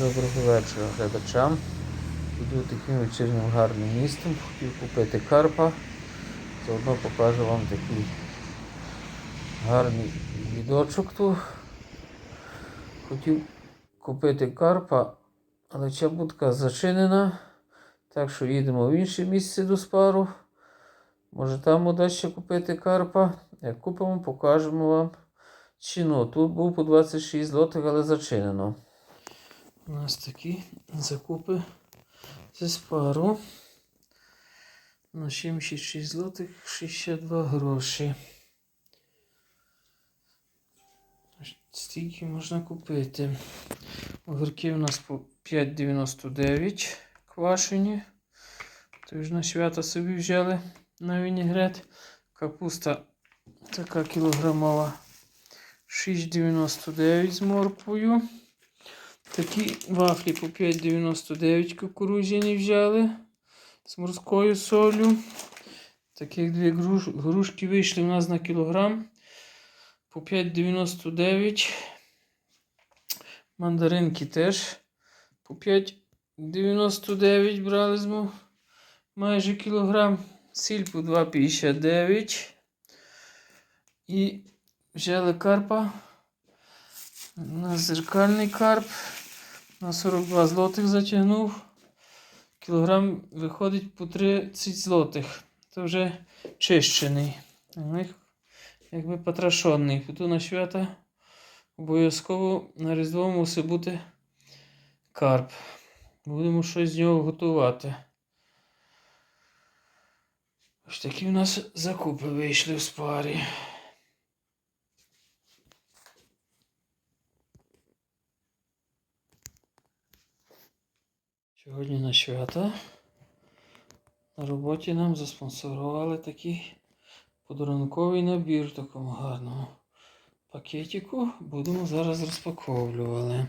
Доброго вечора глядачам. Іду таким вечірнім гарним містом. Хотів купити карпа. Заодно покажу вам такий гарний відочок тут. Хотів купити карпа, але ця будка зачинена. Так що їдемо в інше місце до спару. Може там удасться купити карпа. Як купимо, покажемо вам ціну. Тут був по 26 злотих, але зачинено. У нас такі закупи зі спару. На 76 злотих 62 гроші. Стільки можна купити. Огірки у нас по 5,99 квашені. Тож на свята собі взяли на вінігрет. Капуста така кілограмова 6,99 з морквою. Такі вафлі по 5,99 кукурузяні взяли з морською солью. Таких дві груш, грушки вийшли у нас на кілограм по 5,99. Мандаринки теж по 5,99 брали з майже кілограм. Сіль по 2,59. І взяли карпа. У нас зеркальний карп. На 42 злотих затягнув. Кілограм виходить по 30 злотих. Це вже чищений. У них якби потрошений. Тут на свята обов'язково на Різдво мусить бути карп. Будемо щось з нього готувати. Ось такі в нас закупи вийшли в спарі. Сьогодні на свята на роботі нам заспонсорували такий подарунковий набір в такому гарному пакетику. Будемо зараз розпаковувати.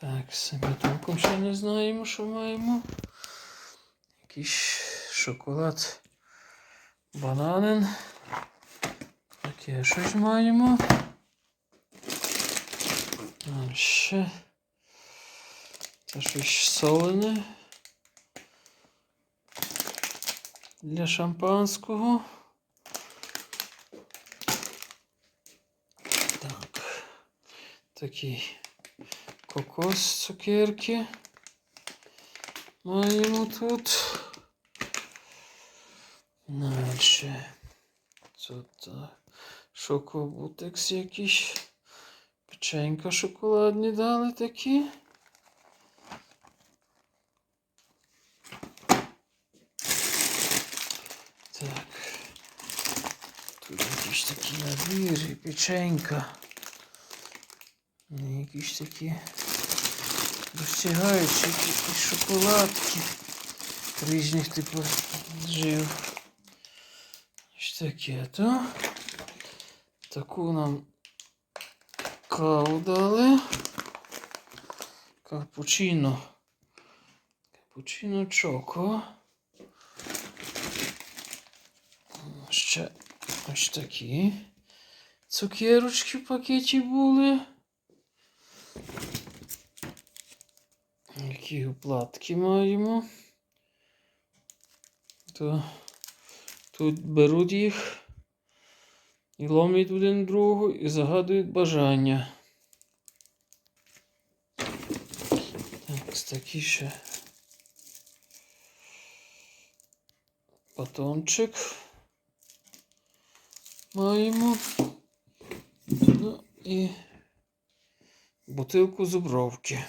Так, самі толком ще не знаємо, що маємо. Якийсь шоколад бананин. Таке щось маємо. А, ще. Це щось солене. Для шампанського. Так. Такий кокос цукерки. Маємо тут. Дальше. Тут. Шокобутекс якийсь. Печенька шоколадні дали такі. Так. Тут якісь такі Ну, Якісь такі розтягаючі шоколадки різних типу жив. Ось таке то. Таку нам каву дали. Капучино. Капучино чоко. Ще ось такі цукерочки в пакеті були. Які оплатки маємо. То тут беруть їх і ломлять один другого і загадують бажання. Так, такі ще батончик маємо. І бутилку зубровки.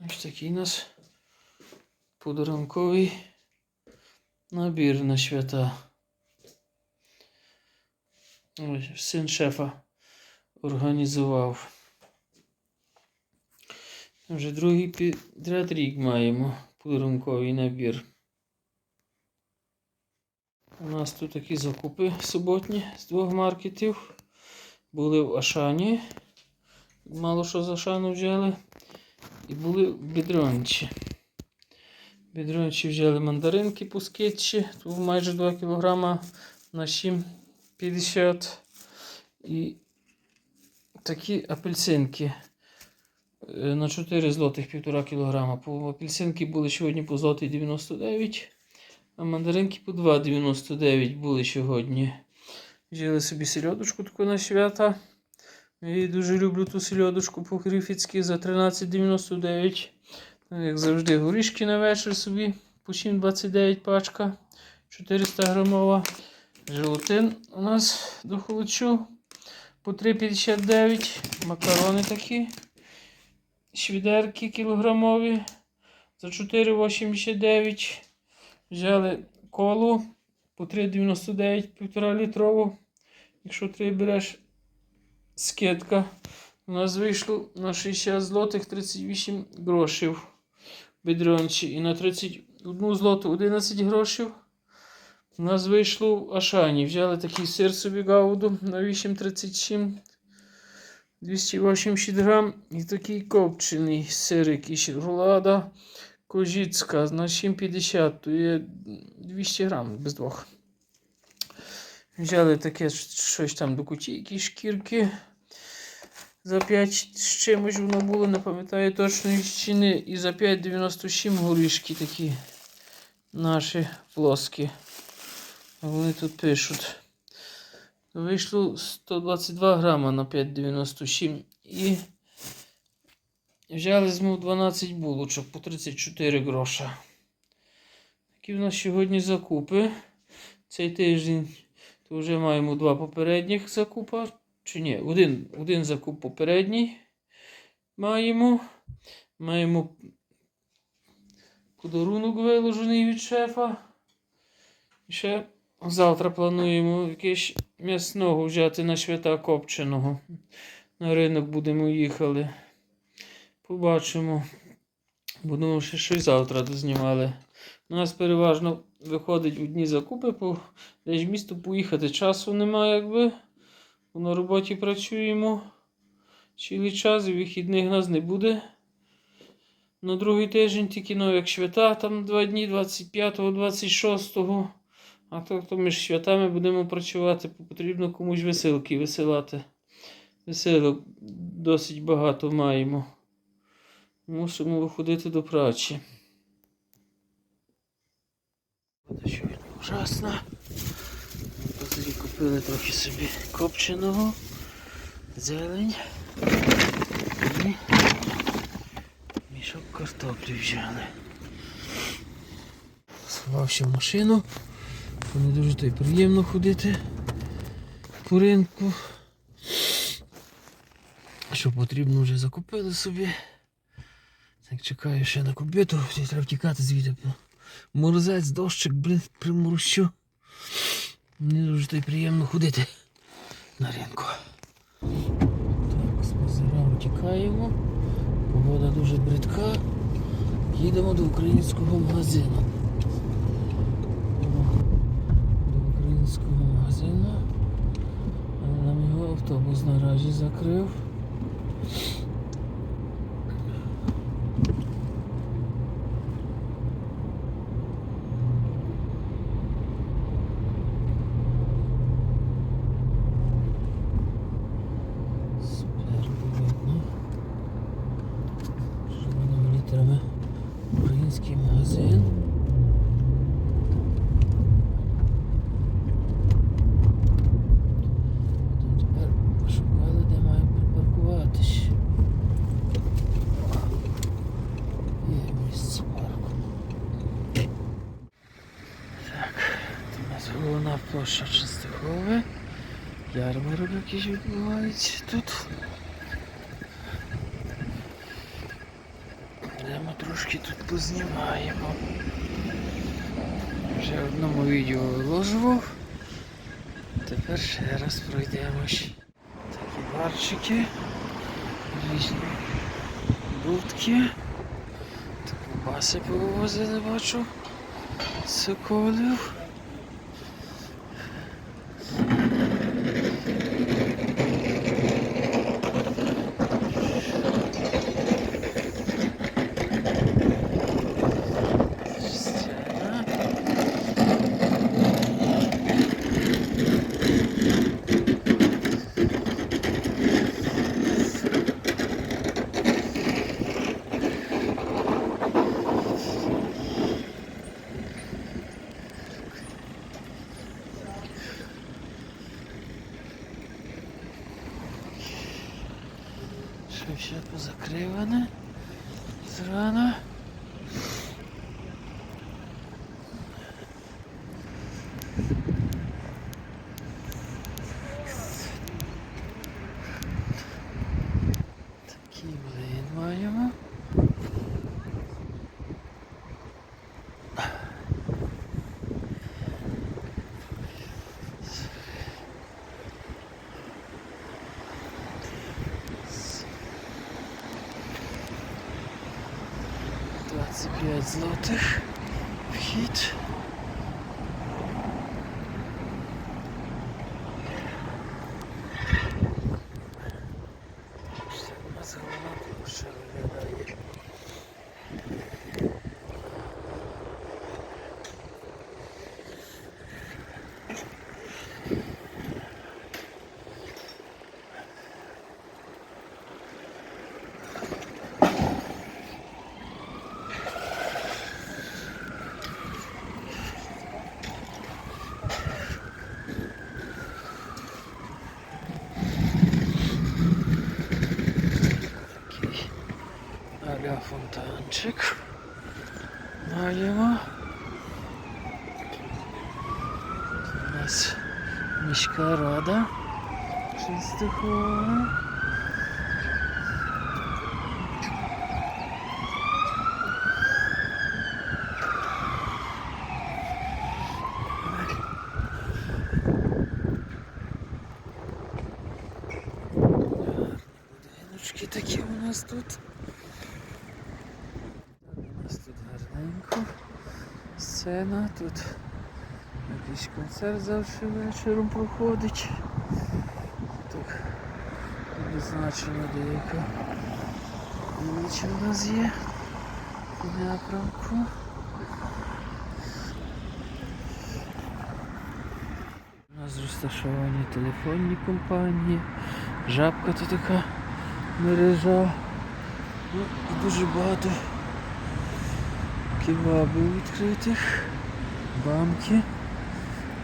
Ось такий у нас подарунковий набір на свята. Ось син шефа організував. Вже другий підряд рік маємо подарунковий набір. У нас тут такі закупи суботні з двох маркетів. Були в Ашані. Мало що з Ашану взяли. І були в Бідрончі. Бідрончі взяли мандаринки по скетчі. Тут майже 2 кг на 7,50. І такі апельсинки е, на 4 злотих 1,5 кг. Апельсинки були сьогодні по злотий 99, а мандаринки по 2,99 були сьогодні. Взяли собі сельодочку таку на свята. Я дуже люблю ту сельодочку по-грифіцьки за 13,99. Ну, Як завжди, горішки на вечір собі по 7,29 пачка. 400 грамова. Желатин у нас до холодчу по 3,59. Макарони такі. Швідерки кілограмові за 4,89. Взяли колу по 3,99 1,5 літрову. Якщо ти береш скидка, у нас вийшло на 60 злотих 38 грошів бедрончі. І на 31 злоту 11 грошів. У нас вийшло в Ашані. Взяли такий сир собі гауду на 8,37. 280 грам. І такий копчений сир, якийсь рулада кожіцька на 7,50. То є 200 грам без двох. Взяли таке щось там до куті, якісь шкірки. За 5 з чимось воно було, не пам'ятаю точної ціни. І за 5,97 горішки такі наші плоскі. Вони тут пишуть. Вийшло 122 грама на 5,97 і взяли змов 12 булочок по 34 гроша. Такі в нас сьогодні закупи. Цей тиждень то вже маємо два попередніх закупа. Чи ні? Один, один закуп попередній маємо. Маємо подарунок виложений від шефа. І ще завтра плануємо якесь м'ясного взяти на свята копченого. На ринок будемо їхали. Побачимо. Будемо ще щось завтра дознімали. У нас переважно виходить у дні закупи, по десь в місто поїхати. Часу немає, якби. На роботі працюємо. Цілий час і вихідних нас не буде. На другий тиждень тільки ну, як свята, там два дні, 25-го, 26-го. А то, то між святами будемо працювати, потрібно комусь веселки висилати. Веселок досить багато маємо. Мусимо виходити до праці. Вода сьогодні ужасна. Позрі купили трохи собі копченого, зелень і мішок картоплі взяли. Сховався в машину, бо не дуже то й приємно ходити по ринку. Що потрібно вже закупили собі. Так чекаю ще на кубиту, треба втікати звідти. Морозець, дощик, блін, приморощу. Не дуже то й приємно ходити на ринку. Так, з позира втікаємо. Погода дуже бридка. Їдемо до українського магазину. До українського магазину. Нам його автобус наразі закрив. Спереду видно. Червоними літерами український магазин. Будемо тепер пошукали, де маємо припаркуватись. Є місце парку. Так, це у нас головна площа Частихове. Ярмарок якийсь відбувається тут. Йдемо трошки тут познімаємо. Вже в одному відео виложував. Тепер ще раз пройдемось. Такі барчики, різні будки. Таку баси повивозили, бачу. Соколів. Сцена. Що ще позакриване зрана. zł. Фонтанчик. Маємо. У нас міська рада. Чистихова. Будиночки такі у нас тут. Так, У нас тут гарненько. Сцена, тут якийсь концерт завжди вечором проходить. Так, відзначено деяка вулиця у нас є. Напрямку. У нас розташовані телефонні компанії. Жабка тут така мережа. Ну, дуже багато кебабів відкритих, банки.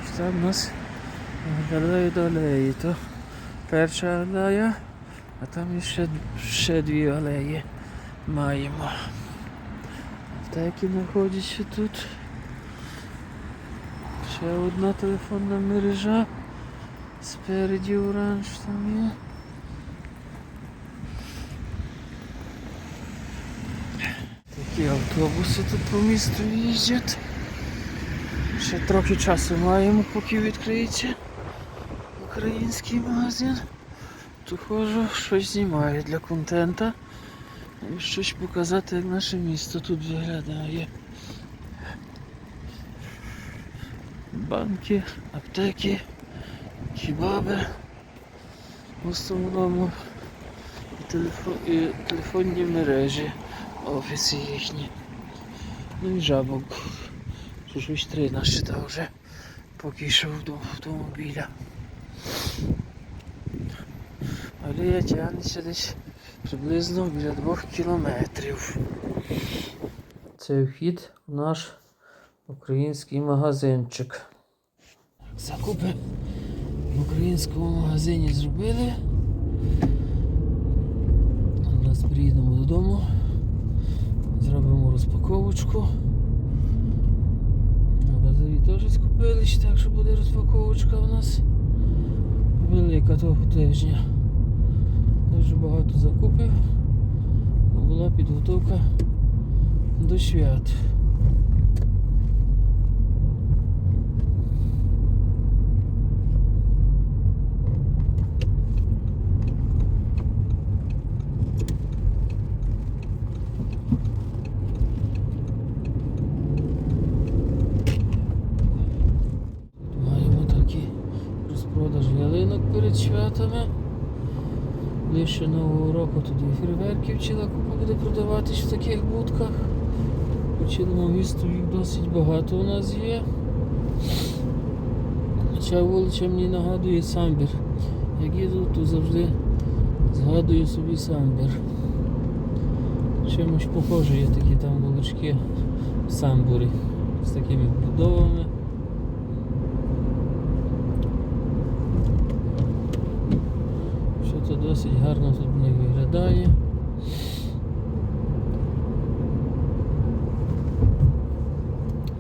І там у нас до алеї. То перша алея, а там ще, ще дві алеї маємо. Аптеки знаходяться тут. Ще одна телефонна мережа. Спереді оранж там є. Такі автобуси тут по місту їздять. Ще трохи часу маємо, поки відкриється український магазин. Тут хожу, щось знімаю для контента. І щось показати, як наше місто тут виглядає. Банки, аптеки, кебаби. В основному і, телефон, і телефонні мережі, офіси їхні. Ну і жабок. Ж ось три насчитав вже, поки йшов до автомобіля. Але я тягнуся десь приблизно біля двох кілометрів. Це вхід в наш український магазинчик. Закупи в українському магазині зробили. Зараз приїдемо додому, зробимо розпаковочку. На базарі теж так що буде розпаковочка у нас велика того тижня. Дуже багато закупів, Була підготовка до свят. Маємо такий розпродаж ялинок перед святами. Ближче нового року туди фейерверків ціла купа буде продаватись в таких будках. По місту їх досить багато у нас є. Ця вулиця мені нагадує самбір. Як їду, то завжди згадую собі самбір. Чимось похоже є такі там вулички в самбурі з такими будовами. Що то досить гарно тут виглядає.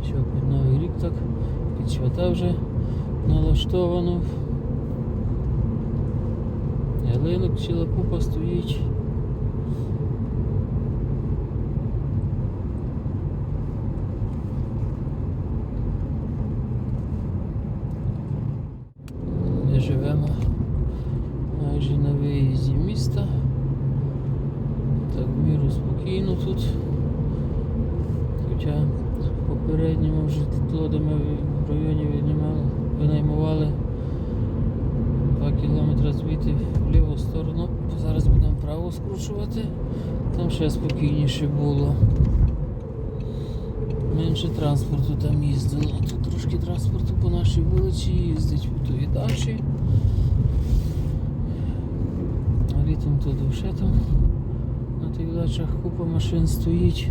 Що під Новий рік так, під свята вже налаштовано. Ялинок ціла купа стоїть. Ми живемо майже на виїзді міста. Так в міру спокійно тут. Хоча в попередньому житло, де ми в районі винаймали, винаймували 2 кілометри звідти в ліву сторону. Зараз будемо вправо скручувати. Там ще спокійніше було. Менше транспорту там їздило. Тут трошки транспорту по нашій вулиці їздить, і далі. А літом то довше там на тих дачах купа машин стоїть.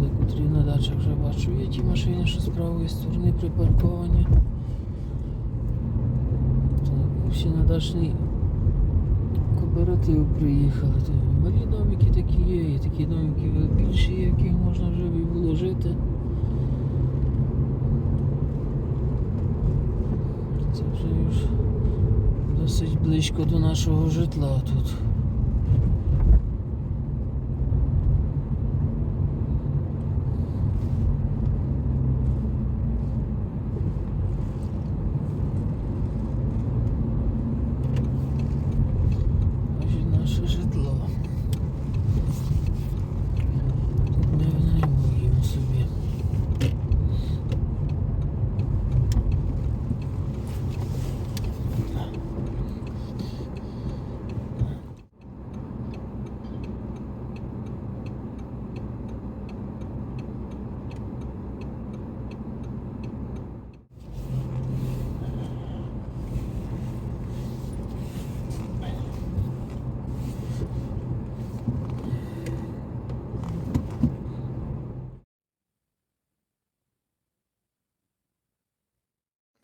Декотрі на дачах вже бачу є ті машини, що з правої сторони припарковані. На дачний кооператив приїхали. Малі домики такі є, і такі домики більші, які можна вже було жити. Це вже досить близько до нашого житла тут. Ось наше житло. Тут ми винаймуємо собі.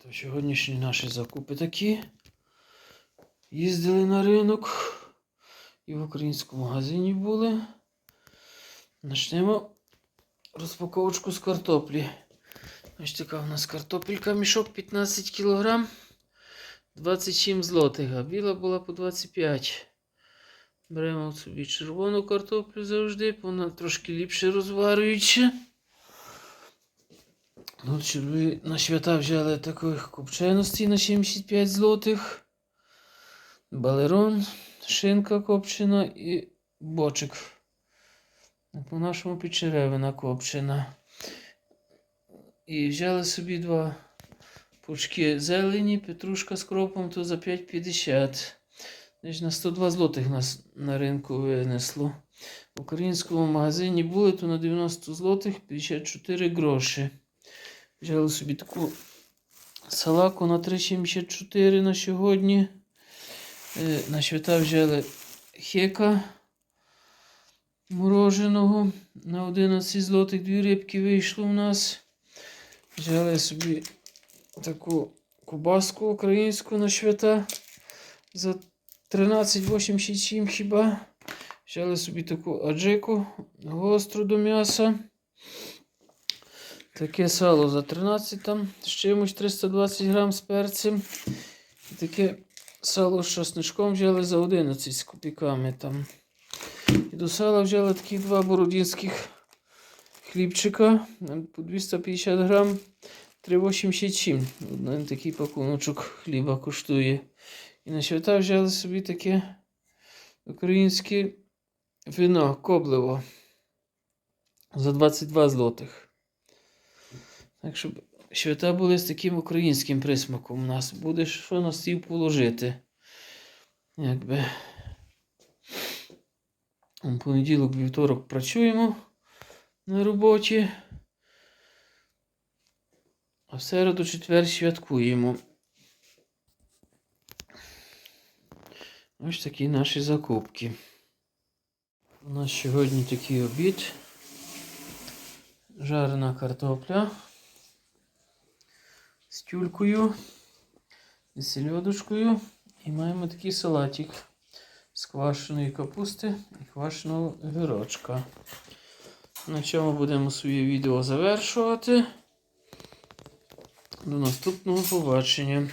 То сьогоднішні наші закупи такі. Їздили на ринок і в українському магазині були. Почнемо розпаковочку з картоплі. Ось така в нас картопелька, мішок 15 кг, 27 злотих, а біла була по 25. Беремо собі червону картоплю завжди, вона трошки ліпше розварюється. Ну, щоб ви на свята взяли таких копченостей на 75 злотих. Балерон, шинка копчена і бочик. По-нашому підчеревина копчена. І взяли собі два пучки зелені, петрушка з кропом, то за 5,50. Десь на 102 злотих нас на ринку винесло. В українському магазині були, то на 90 злотих 54 гроші. Взяли собі таку салаку на 3,74 на сьогодні. Е, На свята взяли хека мороженого. На 11 злотих дві рибки вийшло у нас. Взяли собі таку кубаску українську на свята за 13,87 хіба. Взяли собі таку аджику гостру до м'яса. Таке сало за 13 там, з чимось 320 грам з перцем. І таке сало з часничком взяли за 11 з копійками там. І до сала взяли такі два бородінських хлібчика по 250 грам 3,87. Один такий пакуночок хліба коштує. І на свята взяли собі таке українське вино кобливо за 22 злотих. Так щоб свята були з таким українським присмаком у нас. Буде що на стіл положити. Якби. У понеділок, вівторок працюємо на роботі. А в середу четвер святкуємо. Ось такі наші закупки. У нас сьогодні такий обід. Жарена картопля. З тюлькою, з сельодочкою. І маємо такий салатик з квашеної капусти і квашеного гірочка. На чому будемо своє відео завершувати. До наступного побачення.